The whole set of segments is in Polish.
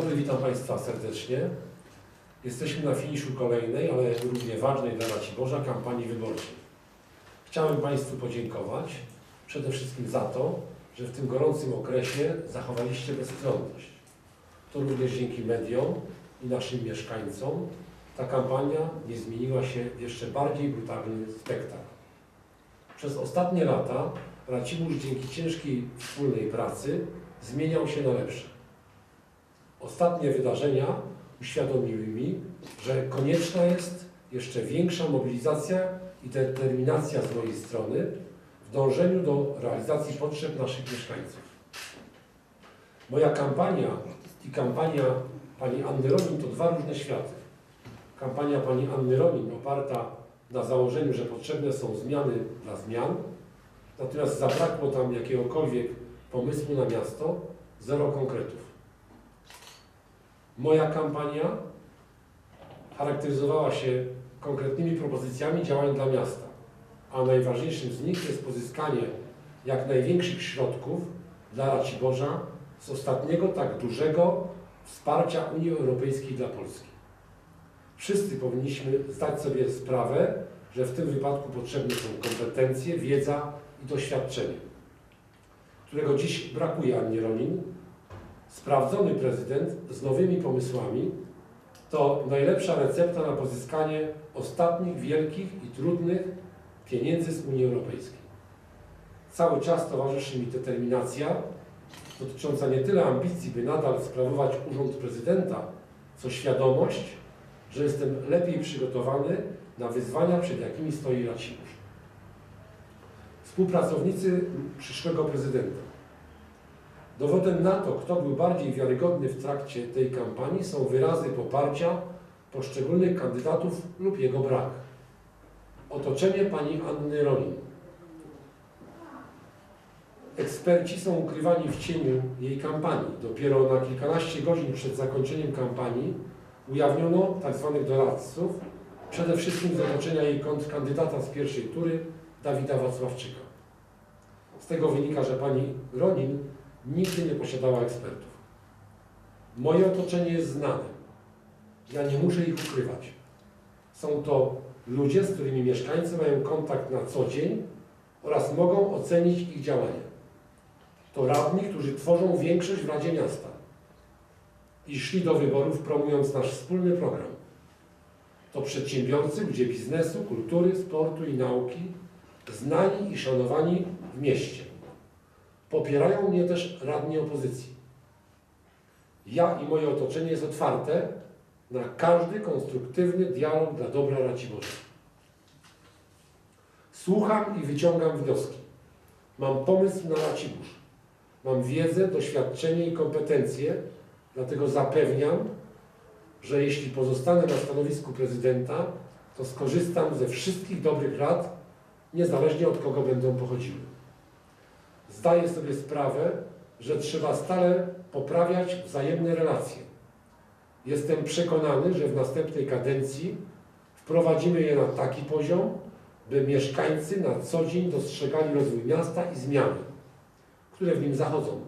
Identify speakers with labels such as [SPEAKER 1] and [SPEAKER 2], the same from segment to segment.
[SPEAKER 1] dobry, witam Państwa serdecznie. Jesteśmy na finiszu kolejnej, ale równie ważnej dla Raciborza kampanii wyborczej. Chciałem Państwu podziękować przede wszystkim za to, że w tym gorącym okresie zachowaliście bezstronność. To również dzięki mediom i naszym mieszkańcom ta kampania nie zmieniła się w jeszcze bardziej brutalny spektakl. Przez ostatnie lata Racibórz dzięki ciężkiej wspólnej pracy zmieniał się na lepsze. Ostatnie wydarzenia uświadomiły mi, że konieczna jest jeszcze większa mobilizacja i determinacja z mojej strony w dążeniu do realizacji potrzeb naszych mieszkańców. Moja kampania i kampania pani Anny Romin to dwa różne światy. Kampania pani Anny Romin oparta na założeniu, że potrzebne są zmiany dla zmian, natomiast zabrakło tam jakiegokolwiek pomysłu na miasto, zero konkretów. Moja kampania charakteryzowała się konkretnymi propozycjami działań dla miasta, a najważniejszym z nich jest pozyskanie jak największych środków dla Raciborza z ostatniego tak dużego wsparcia Unii Europejskiej dla Polski. Wszyscy powinniśmy zdać sobie sprawę, że w tym wypadku potrzebne są kompetencje, wiedza i doświadczenie, którego dziś brakuje Annie Ronin, sprawdzony prezydent z nowymi pomysłami to najlepsza recepta na pozyskanie ostatnich wielkich i trudnych pieniędzy z Unii Europejskiej. Cały czas towarzyszy mi determinacja dotycząca nie tyle ambicji, by nadal sprawować urząd prezydenta, co świadomość, że jestem lepiej przygotowany na wyzwania, przed jakimi stoi Racibórz. Współpracownicy przyszłego prezydenta. Dowodem na to, kto był bardziej wiarygodny w trakcie tej kampanii, są wyrazy poparcia poszczególnych kandydatów lub jego brak. Otoczenie pani Anny Rolin. Eksperci są ukrywani w cieniu jej kampanii. Dopiero na kilkanaście godzin przed zakończeniem kampanii ujawniono tzw. doradców, przede wszystkim z otoczenia jej kontrkandydata z pierwszej tury, Dawida Wacławczyka. Z tego wynika, że pani Ronin nigdy nie posiadała ekspertów. Moje otoczenie jest znane. Ja nie muszę ich ukrywać. Są to ludzie, z którymi mieszkańcy mają kontakt na co dzień oraz mogą ocenić ich działania. To radni, którzy tworzą większość w Radzie Miasta i szli do wyborów promując nasz wspólny program. To przedsiębiorcy, ludzie biznesu, kultury, sportu i nauki, znani i szanowani w mieście. Popierają mnie też radni opozycji. Ja i moje otoczenie jest otwarte na każdy konstruktywny dialog dla dobra Raciborza. Słucham i wyciągam wnioski. Mam pomysł na Racibórz. Mam wiedzę, doświadczenie i kompetencje, dlatego zapewniam, że jeśli pozostanę na stanowisku prezydenta, to skorzystam ze wszystkich dobrych rad, niezależnie od kogo będą pochodziły. Zdaję sobie sprawę, że trzeba stale poprawiać wzajemne relacje. Jestem przekonany, że w następnej kadencji wprowadzimy je na taki poziom, by mieszkańcy na co dzień dostrzegali rozwój miasta i zmiany, które w nim zachodzą.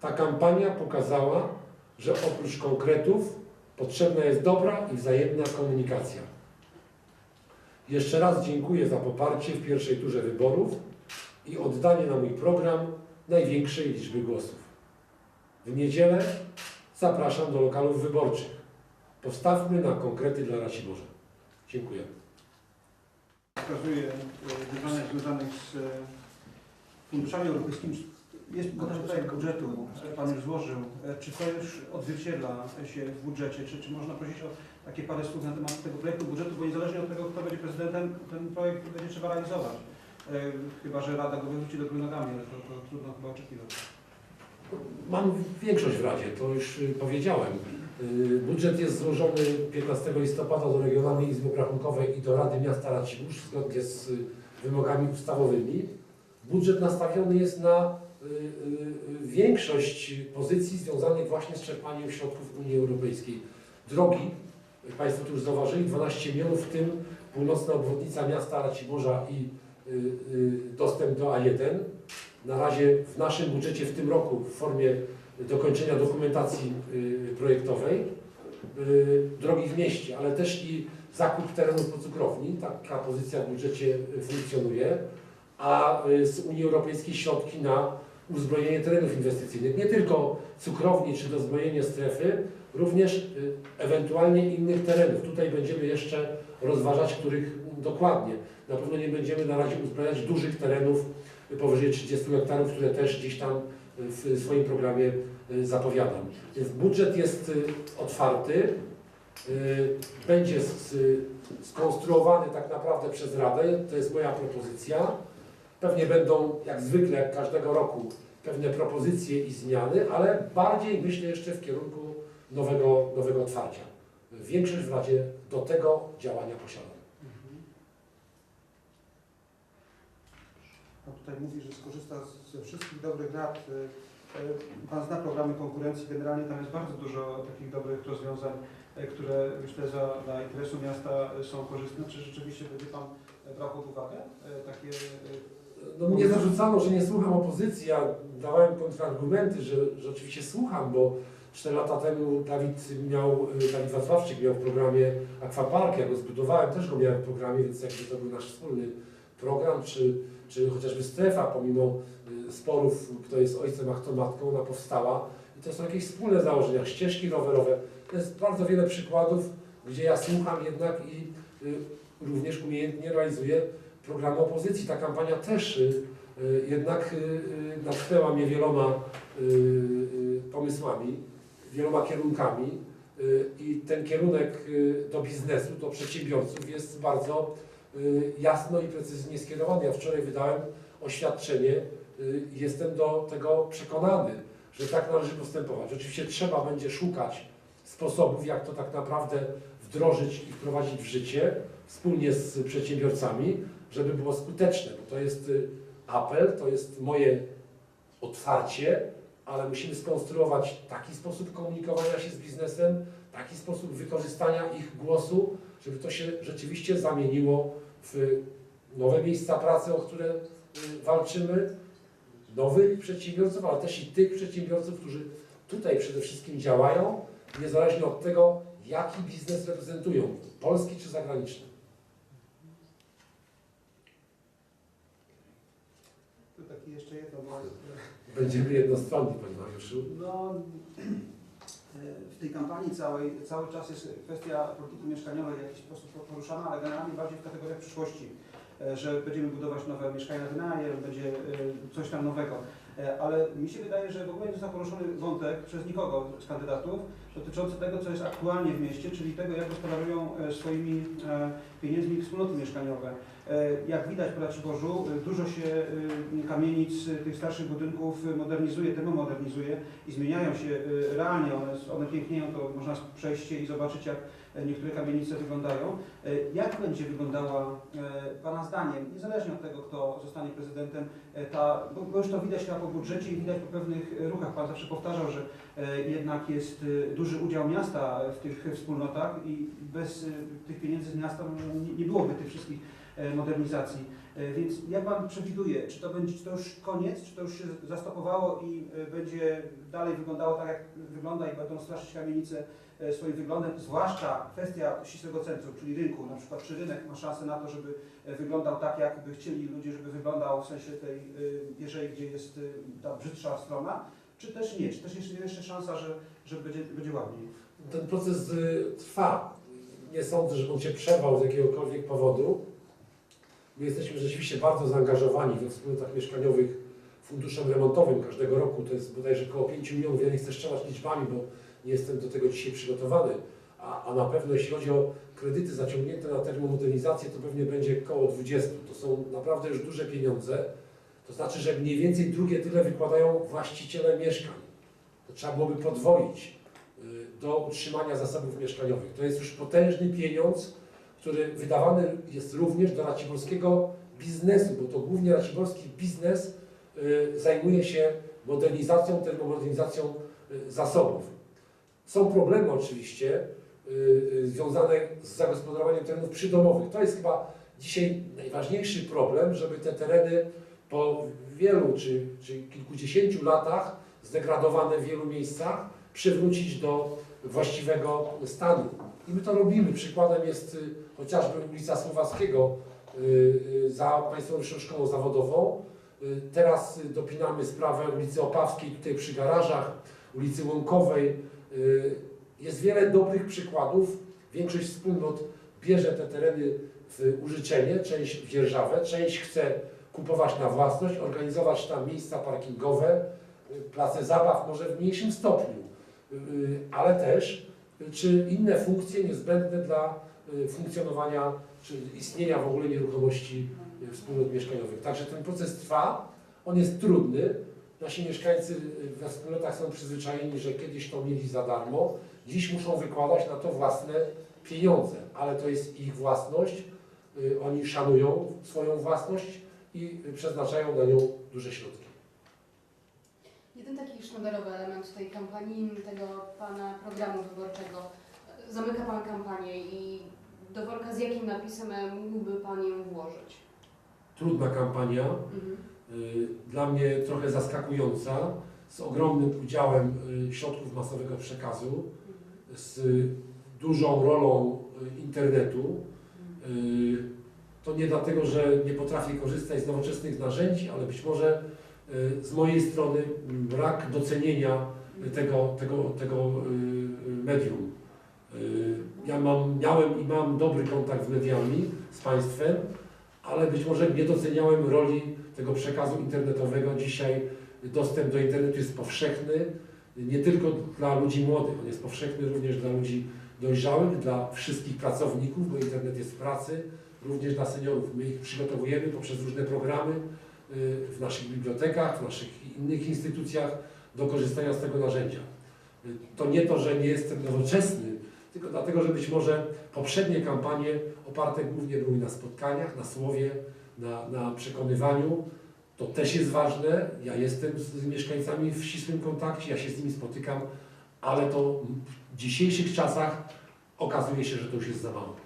[SPEAKER 1] Ta kampania pokazała, że oprócz konkretów potrzebna jest dobra i wzajemna komunikacja. Jeszcze raz dziękuję za poparcie w pierwszej turze wyborów i oddanie na mój program największej liczby głosów. W niedzielę zapraszam do lokalów wyborczych. Postawmy na konkrety dla Raciborza. Dziękuję.
[SPEAKER 2] wskazuje e, wyzwania związanych z e, funduszami europejskimi. Jest projekt budżetu, Pan już złożył. E, Czy to już odzwierciedla się w budżecie? Czy, czy można prosić o takie parę słów na temat tego projektu budżetu? Bo niezależnie od tego, kto będzie prezydentem, ten projekt będzie trzeba realizować. E, Chyba, że Rada go wyrzuci do góry nogami, ale to, to trudno chyba oczekiwać.
[SPEAKER 1] Mam większość w Radzie, to już y, powiedziałem. Y, Budżet jest złożony 15 listopada do Regionalnej Izby Obrachunkowej i do Rady Miasta Racibórz zgodnie z y, wymogami ustawowymi. Budżet nastawiony jest na większość pozycji związanych właśnie z czerpaniem środków Unii Europejskiej. Drogi, Państwo tu już zauważyli, 12 milionów, w tym północna obwodnica miasta Raciborza i dostęp do A1. Na razie w naszym budżecie w tym roku w formie dokończenia dokumentacji y, projektowej y, drogi w mieście, ale też i zakup terenów po cukrowni. Taka pozycja w budżecie y, funkcjonuje, a y, z Unii Europejskiej środki na uzbrojenie terenów inwestycyjnych. Nie tylko cukrowni czy dozbrojenie strefy, również y, ewentualnie innych terenów. Tutaj będziemy jeszcze rozważać, których dokładnie. Na pewno nie będziemy na razie uzbrajać dużych terenów y, powyżej 30 hektarów, które też gdzieś tam y, w swoim programie zapowiadam. Więc budżet jest otwarty, będzie skonstruowany tak naprawdę przez Radę, to jest moja propozycja. Pewnie będą, jak zwykle, każdego roku, pewne propozycje i zmiany, ale bardziej myślę jeszcze w kierunku nowego, nowego otwarcia. Większość w Radzie do tego działania posiada.
[SPEAKER 2] Pan tutaj mówi, że skorzysta ze wszystkich dobrych rad. Y, Pan zna programy konkurencji, generalnie tam jest bardzo dużo takich dobrych rozwiązań, y, które myślę za, dla interesu miasta są korzystne. Czy rzeczywiście będzie Pan brał pod uwagę y, takie
[SPEAKER 1] No, mnie zarzucano, że nie słucham opozycji, ja dawałem kontrargumenty, że, że oczywiście słucham, bo 4 lata temu Dawid miał, y, Dawid Wacławczyk miał w programie Aquapark, ja go zbudowałem, też go miałem w programie, więc jakby to był nasz wspólny program, czy, czy chociażby strefa, pomimo y, sporów, kto jest ojcem, a kto matką, ona powstała i to są jakieś wspólne założenia, ścieżki rowerowe. To jest bardzo wiele przykładów, gdzie ja słucham jednak i y, również umiejętnie realizuję programy opozycji. Ta kampania też jednak natchnęła mnie wieloma pomysłami, wieloma kierunkami y, i ten kierunek y, do biznesu, do przedsiębiorców jest bardzo y, jasno i precyzyjnie skierowany. Ja wczoraj wydałem oświadczenie, jestem do tego przekonany, że tak należy postępować. Oczywiście trzeba będzie szukać sposobów, jak to tak naprawdę wdrożyć i wprowadzić w życie wspólnie z przedsiębiorcami, żeby było skuteczne, bo to jest apel, to jest moje otwarcie, ale musimy skonstruować taki sposób komunikowania się z biznesem, taki sposób wykorzystania ich głosu, żeby to się rzeczywiście zamieniło w nowe miejsca pracy, o które y, walczymy, nowych przedsiębiorców, ale też i tych przedsiębiorców, którzy tutaj przede wszystkim działają, niezależnie od tego, jaki biznes reprezentują, polski czy zagraniczny.
[SPEAKER 2] Tu taki jeszcze jedno,
[SPEAKER 1] Będziemy jednostronni, Panie Mariuszu.
[SPEAKER 2] no, w tej kampanii całej cały czas jest kwestia polityki mieszkaniowej w jakiś sposób poruszana, ale generalnie bardziej w kategoriach przyszłości, e, że będziemy budować nowe mieszkania na wynajem, będzie e, coś tam nowego. E, Ale mi się wydaje, że w ogóle nie został poruszony wątek przez nikogo z kandydatów dotyczący tego, co jest aktualnie w mieście, czyli tego, jak gospodarują e, swoimi e, pieniędzmi wspólnoty mieszkaniowe. Jak widać po Raciborzu, dużo się kamienic tych starszych budynków modernizuje, termomodernizuje i zmieniają się realnie, one, one pięknieją, to można przejść i zobaczyć, jak niektóre kamienice wyglądają. E, Jak będzie wyglądała e, Pana zdaniem, niezależnie od tego, kto zostanie prezydentem, e, ta, bo, już to widać chyba po budżecie i widać po pewnych e, ruchach. Pan zawsze powtarzał, że e, jednak jest e, duży udział miasta w tych wspólnotach i bez e, tych pieniędzy z miasta nie, byłoby tych wszystkich e, modernizacji. E, Więc jak Pan przewiduje, czy to będzie czy to już koniec, czy to już się zastopowało i e, będzie dalej wyglądało tak, jak wygląda i będą straszyć kamienice e, swoim wyglądem, zwłaszcza kwestia ścisłego centrum, czyli rynku, na przykład czy rynek ma szansę na to, żeby e, wyglądał tak, jak by chcieli ludzie, żeby wyglądał w sensie tej, e, jeżeli gdzie jest e, ta brzydsza strona, czy też nie, czy też jest jeszcze szansa, że, że będzie, będzie ładniej.
[SPEAKER 1] Ten proces y, trwa. Nie sądzę, żeby on się przerwał z jakiegokolwiek powodu. My jesteśmy rzeczywiście bardzo zaangażowani we wspólnotach mieszkaniowych funduszem remontowym każdego roku. To jest bodajże około 5 milionów. Ja nie chcę strzelać liczbami, bo nie jestem do tego dzisiaj przygotowany. A, a na pewno jeśli chodzi o kredyty zaciągnięte na termomodernizację, to pewnie będzie około 20. To są naprawdę już duże pieniądze. To znaczy, że mniej więcej drugie tyle wykładają właściciele mieszkań. To trzeba byłoby podwoić y, do utrzymania zasobów mieszkaniowych. To jest już potężny pieniądz, który wydawany jest również do raciborskiego biznesu, bo to głównie raciborski biznes y, zajmuje się modernizacją, termomodernizacją y, zasobów. Są problemy oczywiście y, związane z zagospodarowaniem terenów przydomowych. To jest chyba dzisiaj najważniejszy problem, żeby te tereny po wielu czy, czy kilkudziesięciu latach zdegradowane w wielu miejscach, przywrócić do właściwego stanu. I my to robimy. Przykładem jest y, chociażby ulica Słowackiego y, y, za Państwową Szkołą Zawodową. Teraz dopinamy sprawę ulicy Opawskiej tutaj przy garażach, ulicy Łąkowej. Jest wiele dobrych przykładów. Większość wspólnot bierze te tereny w użyczenie, część w dzierżawę, część chce kupować na własność, organizować tam miejsca parkingowe, place zabaw może w mniejszym stopniu, ale też czy inne funkcje niezbędne dla y, funkcjonowania czy istnienia w ogóle nieruchomości y, wspólnot mieszkaniowych. Także ten proces trwa, on jest trudny. Nasi mieszkańcy y, we wspólnotach są przyzwyczajeni, że kiedyś to mieli za darmo, dziś muszą wykładać na to własne pieniądze, ale to jest ich własność, oni szanują swoją własność i przeznaczają na nią duże środki.
[SPEAKER 3] Jeden taki sztandarowy element tej kampanii, tego Pana programu wyborczego. Zamyka Pan kampanię i do worka z jakim napisem mógłby Pan ją włożyć?
[SPEAKER 1] Trudna kampania,
[SPEAKER 3] Mhm.
[SPEAKER 1] y, dla mnie trochę zaskakująca, z ogromnym udziałem y, środków masowego przekazu,
[SPEAKER 3] Mhm.
[SPEAKER 1] z dużą rolą y, internetu. Y, To nie dlatego, że nie potrafię korzystać z nowoczesnych narzędzi, ale być może z mojej strony brak docenienia tego, tego, tego y, y, medium. Y, Ja mam, miałem i mam dobry kontakt z mediami, z państwem, ale być może nie doceniałem roli tego przekazu internetowego. Dzisiaj dostęp do internetu jest powszechny, nie tylko dla ludzi młodych, on jest powszechny również dla ludzi dojrzałych, dla wszystkich pracowników, bo internet jest w pracy, również dla seniorów. My ich przygotowujemy poprzez różne programy y, w naszych bibliotekach, w naszych innych instytucjach do korzystania z tego narzędzia. Y, To nie to, że nie jestem nowoczesny, tylko dlatego, że być może poprzednie kampanie oparte głównie były na spotkaniach, na słowie, na, na przekonywaniu. To też jest ważne. Ja jestem z mieszkańcami w ścisłym kontakcie, ja się z nimi spotykam, ale to w dzisiejszych czasach okazuje się, że to już jest za mało.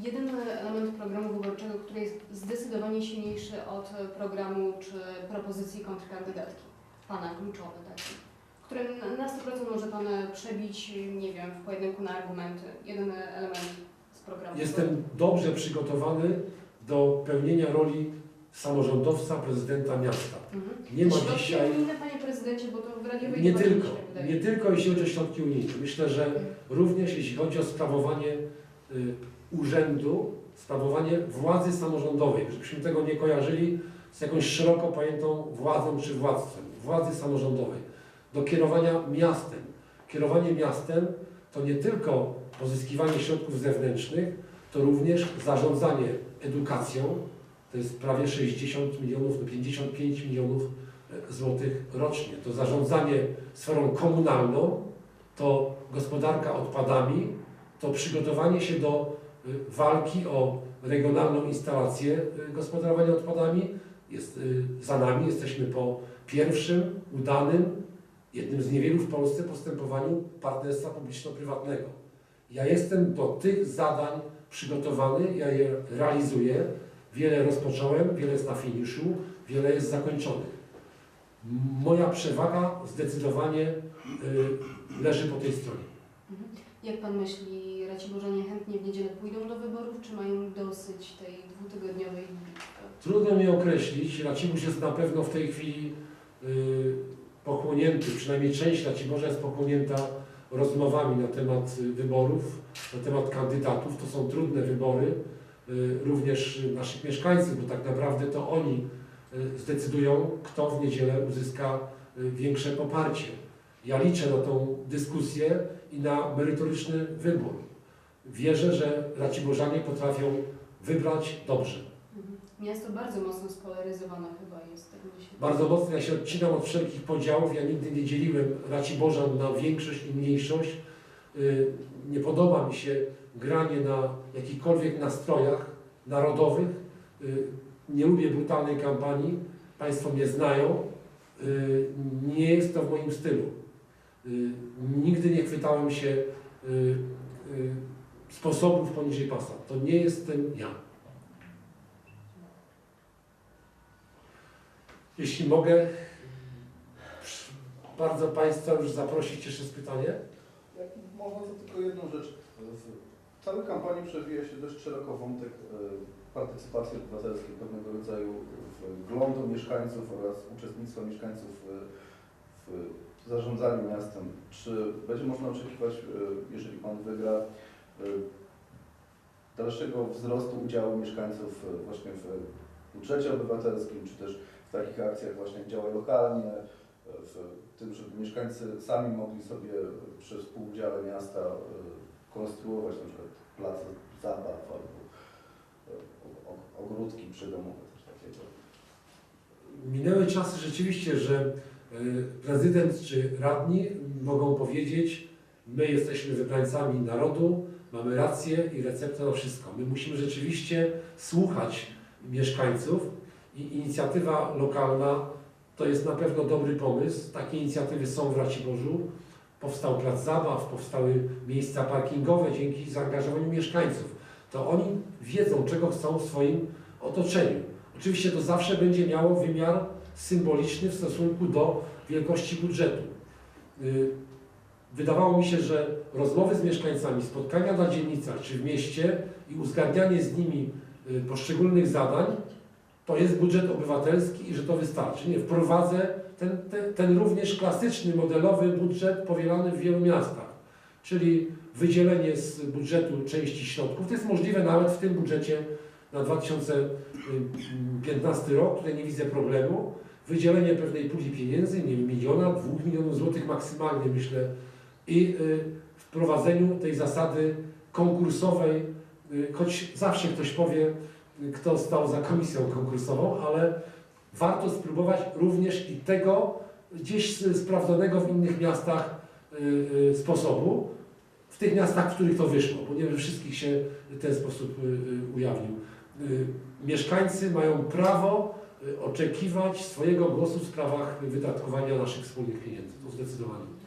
[SPEAKER 3] Jeden element programu wyborczego, który jest zdecydowanie silniejszy od programu czy propozycji kontrkandydatki. Pana kluczowy taki. Który na- na 100% może Pan przebić, nie wiem, w pojedynku na argumenty. Jeden element z programu.
[SPEAKER 1] Jestem dobrze przygotowany do pełnienia roli samorządowca, prezydenta miasta.
[SPEAKER 3] Mhm.
[SPEAKER 1] Nie ma
[SPEAKER 3] Środki
[SPEAKER 1] dzisiaj.
[SPEAKER 3] unijne, Panie Prezydencie, bo to w radiowej
[SPEAKER 1] Nie tylko, nie tylko jeśli chodzi o środki unijne. Myślę, że również jeśli chodzi o sprawowanie y, urzędu, sprawowanie władzy samorządowej, żebyśmy tego nie kojarzyli z jakąś szeroko pojętą władzą czy władztwem, władzy samorządowej, do kierowania miastem. Kierowanie miastem to nie tylko pozyskiwanie środków zewnętrznych, to również zarządzanie edukacją, to jest prawie 60 milionów do 55 milionów e, złotych rocznie. To zarządzanie sferą komunalną, to gospodarka odpadami, to przygotowanie się do walki o regionalną instalację y, gospodarowania odpadami. Jest y, za nami, jesteśmy po pierwszym udanym, jednym z niewielu w Polsce postępowaniu partnerstwa publiczno-prywatnego. Ja jestem do tych zadań przygotowany, ja je realizuję. Wiele rozpocząłem, wiele jest na finiszu, wiele jest zakończonych. Moja przewaga zdecydowanie y, leży po tej stronie.
[SPEAKER 3] Mhm. Jak Pan myśli, Raciborzanie chętnie w niedzielę pójdą do wyborów, czy mają dosyć tej dwutygodniowej bitwy?
[SPEAKER 1] Trudno mi określić. Racibórz jest na pewno w tej chwili y, pochłonięty, przynajmniej część Raciborza jest pochłonięta rozmowami na temat wyborów, na temat kandydatów. To są trudne wybory, y, również naszych mieszkańców, bo tak naprawdę to oni y, zdecydują, kto w niedzielę uzyska y, większe poparcie. Ja liczę na tą dyskusję i na merytoryczny wybór. Wierzę, że Raciborzanie potrafią wybrać dobrze.
[SPEAKER 3] Mhm. Miasto bardzo mocno spolaryzowane chyba jest, tak
[SPEAKER 1] Bardzo mocno ja się odcinam od wszelkich podziałów. Ja nigdy nie dzieliłem Raciborzan na większość i mniejszość. Y, Nie podoba mi się granie na jakichkolwiek nastrojach narodowych. Y, Nie lubię brutalnej kampanii. Państwo mnie znają. Y, Nie jest to w moim stylu. Nigdy nie chwytałem się sposobów poniżej pasa. To nie jestem ja. Jeśli mogę, bardzo Państwa już zaprosić jeszcze z pytanie.
[SPEAKER 4] Można, to tylko jedną rzecz. W całej kampanii przewija się dość szeroko wątek e, partycypacji obywatelskiej, pewnego rodzaju wglądu mieszkańców oraz uczestnictwa mieszkańców w, w zarządzaniu miastem. Czy będzie można oczekiwać, e, jeżeli Pan wygra, e, dalszego wzrostu udziału mieszkańców e, właśnie w budżecie obywatelskim, czy też w takich akcjach właśnie działaj lokalnie, e, w tym, żeby mieszkańcy sami mogli sobie przy współudziale miasta konstruować na przykład place zabaw albo ogródki przydomowe, coś takiego.
[SPEAKER 1] Minęły czasy rzeczywiście, że y, prezydent czy radni mogą powiedzieć, my jesteśmy wybrańcami narodu, mamy rację i receptę na wszystko. My musimy rzeczywiście słuchać mieszkańców i inicjatywa lokalna to jest na pewno dobry pomysł. Takie inicjatywy są w Raciborzu. Powstał plac zabaw, powstały miejsca parkingowe dzięki zaangażowaniu mieszkańców. To oni wiedzą, czego chcą w swoim otoczeniu. Oczywiście to zawsze będzie miało wymiar symboliczny w stosunku do wielkości budżetu. Wydawało mi się, że rozmowy z mieszkańcami, spotkania na dzielnicach czy w mieście i uzgadnianie z nimi y, poszczególnych zadań to jest budżet obywatelski i że to wystarczy. Nie, wprowadzę ten, ten, ten również klasyczny, modelowy budżet powielany w wielu miastach, czyli wydzielenie z budżetu części środków. To jest możliwe nawet w tym budżecie na 2015 rok, tutaj nie widzę problemu. Wydzielenie pewnej puli pieniędzy, nie wiem, miliona, dwóch milionów złotych maksymalnie myślę i y, wprowadzeniu tej zasady konkursowej, y, choć zawsze ktoś powie, y, kto stał za komisją konkursową, ale warto spróbować również i tego gdzieś sprawdzonego w innych miastach sposobu, w tych miastach, w których to wyszło, bo nie we wszystkich się ten sposób ujawnił. Mieszkańcy mają prawo oczekiwać swojego głosu w sprawach wydatkowania naszych wspólnych pieniędzy. To zdecydowanie.